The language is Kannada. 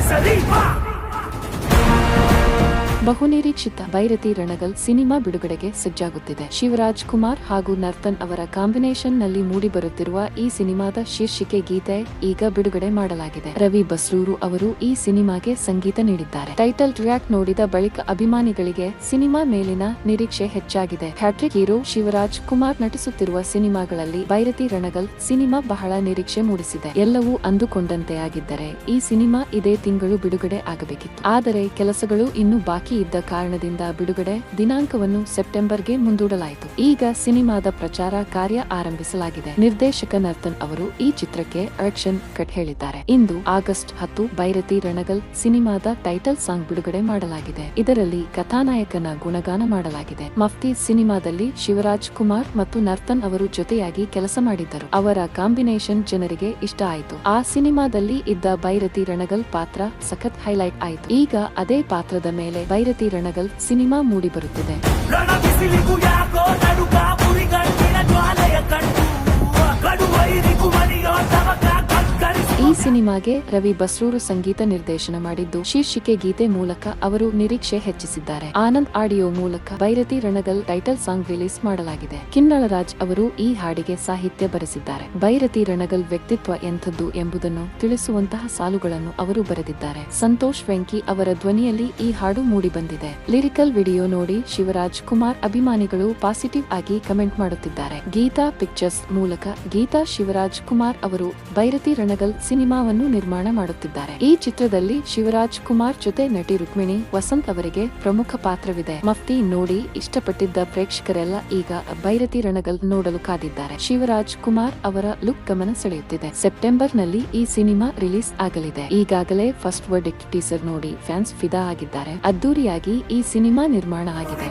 cabeça limpa! ಬಹುನಿರೀಕ್ಷಿತ ಭೈರತಿ ರಣಗಲ್ ಸಿನಿಮಾ ಬಿಡುಗಡೆಗೆ ಸಜ್ಜಾಗುತ್ತಿದೆ. ಶಿವರಾಜ್ ಕುಮಾರ್ ಹಾಗೂ ನರ್ತನ್ ಅವರ ಕಾಂಬಿನೇಷನ್ನಲ್ಲಿ ಮೂಡಿಬರುತ್ತಿರುವ ಈ ಸಿನಿಮಾದ ಶೀರ್ಷಿಕೆ ಗೀತೆ ಈಗ ಬಿಡುಗಡೆ ಮಾಡಲಾಗಿದೆ. ರವಿ ಬಸ್ರೂರು ಅವರು ಈ ಸಿನಿಮಾಗೆ ಸಂಗೀತ ನೀಡಿದ್ದಾರೆ. ಟೈಟಲ್ ಟ್ರ್ಯಾಕ್ ನೋಡಿದ ಬಳಿಕ ಅಭಿಮಾನಿಗಳಿಗೆ ಸಿನಿಮಾ ಮೇಲಿನ ನಿರೀಕ್ಷೆ ಹೆಚ್ಚಾಗಿದೆ. ಹ್ಯಾಟ್ರಿಕ್ ಹೀರೋ ಶಿವರಾಜ್ ಕುಮಾರ್ ನಟಿಸುತ್ತಿರುವ ಸಿನಿಮಾಗಳಲ್ಲಿ ಭೈರತಿ ರಣಗಲ್ ಸಿನಿಮಾ ಬಹಳ ನಿರೀಕ್ಷೆ ಮೂಡಿಸಿದೆ. ಎಲ್ಲವೂ ಅಂದುಕೊಂಡಂತೆ ಆಗಿದ್ದರೆ ಈ ಸಿನಿಮಾ ಇದೇ ತಿಂಗಳು ಬಿಡುಗಡೆ ಆಗಬೇಕಿತ್ತು. ಆದರೆ ಕೆಲಸಗಳು ಇನ್ನೂ ಬಾಕಿ ಇದ್ದ ಕಾರಣದಿಂದ ಬಿಡುಗಡೆ ದಿನಾಂಕವನ್ನು ಸೆಪ್ಟೆಂಬರ್ಗೆ ಮುಂದೂಡಲಾಯಿತು. ಈಗ ಸಿನಿಮಾದ ಪ್ರಚಾರ ಕಾರ್ಯ ಆರಂಭಿಸಲಾಗಿದೆ. ನಿರ್ದೇಶಕ ನರ್ತನ್ ಅವರು ಈ ಚಿತ್ರಕ್ಕೆ ಆಕ್ಷನ್ ಕಟ್ ಹೇಳಿದ್ದಾರೆ. ಇಂದು ಆಗಸ್ಟ್ ಹತ್ತು ಬೈರತಿ ರಣಗಲ್ ಸಿನಿಮಾದ ಟೈಟಲ್ ಸಾಂಗ್ ಬಿಡುಗಡೆ ಮಾಡಲಾಗಿದೆ. ಇದರಲ್ಲಿ ಕಥಾನಾಯಕನ ಗುಣಗಾನ ಮಾಡಲಾಗಿದೆ. ಮಫ್ತಿ ಸಿನಿಮಾದಲ್ಲಿ ಶಿವರಾಜ್ ಕುಮಾರ್ ಮತ್ತು ನರ್ತನ್ ಅವರು ಜೊತೆಯಾಗಿ ಕೆಲಸ ಮಾಡಿದ್ದರು. ಅವರ ಕಾಂಬಿನೇಷನ್ ಜನರಿಗೆ ಇಷ್ಟ ಆಯಿತು. ಆ ಸಿನಿಮಾದಲ್ಲಿ ಇದ್ದ ಬೈರತಿ ರಣಗಲ್ ಪಾತ್ರ ಸಖತ್ ಹೈಲೈಟ್ ಆಯಿತು. ಈಗ ಅದೇ ಪಾತ್ರದ ಮೇಲೆ ಬೈರತಿ ರಣಗಲ್ ಸಿನಿಮಾ ಮೂಡಿ ಸಿನಿಮಾಗೆ ರವಿ ಬಸ್ರೂರು ಸಂಗೀತ ನಿರ್ದೇಶನ ಮಾಡಿದ್ದು ಶೀರ್ಷಿಕೆ ಗೀತೆ ಮೂಲಕ ಅವರು ನಿರೀಕ್ಷೆ ಹೆಚ್ಚಿಸಿದ್ದಾರೆ. ಆನಂದ್ ಆಡಿಯೋ ಮೂಲಕ Bhairathi Ranagal title song release ಮಾಡಲಾಗಿದೆ. ಕಿನ್ನಳರಾಜ್ ಅವರು ಈ ಹಾಡಿಗೆ ಸಾಹಿತ್ಯ ಬರೆಸಿದ್ದಾರೆ. ಭೈರತಿ ರಣಗಲ್ ವ್ಯಕ್ತಿತ್ವ ಎಂಥದ್ದು ಎಂಬುದನ್ನು ತಿಳಿಸುವಂತಹ ಸಾಲುಗಳನ್ನು ಅವರು ಬರೆದಿದ್ದಾರೆ. ಸಂತೋಷ್ ವೆಂಕಿ ಅವರ ಧ್ವನಿಯಲ್ಲಿ ಈ ಹಾಡು ಮೂಡಿಬಂದಿದೆ. ಲಿರಿಕಲ್ ವಿಡಿಯೋ ನೋಡಿ ಶಿವರಾಜ್ ಕುಮಾರ್ ಅಭಿಮಾನಿಗಳು ಪಾಸಿಟಿವ್ ಆಗಿ ಕಮೆಂಟ್ ಮಾಡುತ್ತಿದ್ದಾರೆ. ಗೀತಾ ಪಿಕ್ಚರ್ಸ್ ಮೂಲಕ ಗೀತಾ ಶಿವರಾಜ್ ಕುಮಾರ್ ಅವರು ಭೈರತಿ ರಣಗಲ್ ಸಿನಿಮಾವನ್ನು ನಿರ್ಮಾಣ ಮಾಡುತ್ತಿದ್ದಾರೆ. ಈ ಚಿತ್ರದಲ್ಲಿ ಶಿವರಾಜ್ ಕುಮಾರ್ ಜೊತೆ ನಟಿ ರುಕ್ಮಿಣಿ ವಸಂತ್ ಅವರಿಗೆ ಪ್ರಮುಖ ಪಾತ್ರವಿದೆ. ಮಫ್ತಿ ನೋಡಿ ಇಷ್ಟಪಟ್ಟಿದ್ದ ಪ್ರೇಕ್ಷಕರೆಲ್ಲ ಈಗ ಭೈರತಿ ರಣಗಲ್ ನೋಡಲು ಕಾದಿದ್ದಾರೆ. ಶಿವರಾಜ್ ಕುಮಾರ್ ಅವರ ಲುಕ್ ಗಮನ ಸೆಳೆಯುತ್ತಿದೆ. ಸೆಪ್ಟೆಂಬರ್ನಲ್ಲಿ ಈ ಸಿನಿಮಾ ರಿಲೀಸ್ ಆಗಲಿದೆ. ಈಗಾಗಲೇ ಫಸ್ಟ್ ವರ್ಡ್ ಟೀಸರ್ ನೋಡಿ ಫ್ಯಾನ್ಸ್ ಫಿದಾ ಆಗಿದ್ದಾರೆ. ಅದ್ದೂರಿಯಾಗಿ ಈ ಸಿನಿಮಾ ನಿರ್ಮಾಣ ಆಗಿದೆ.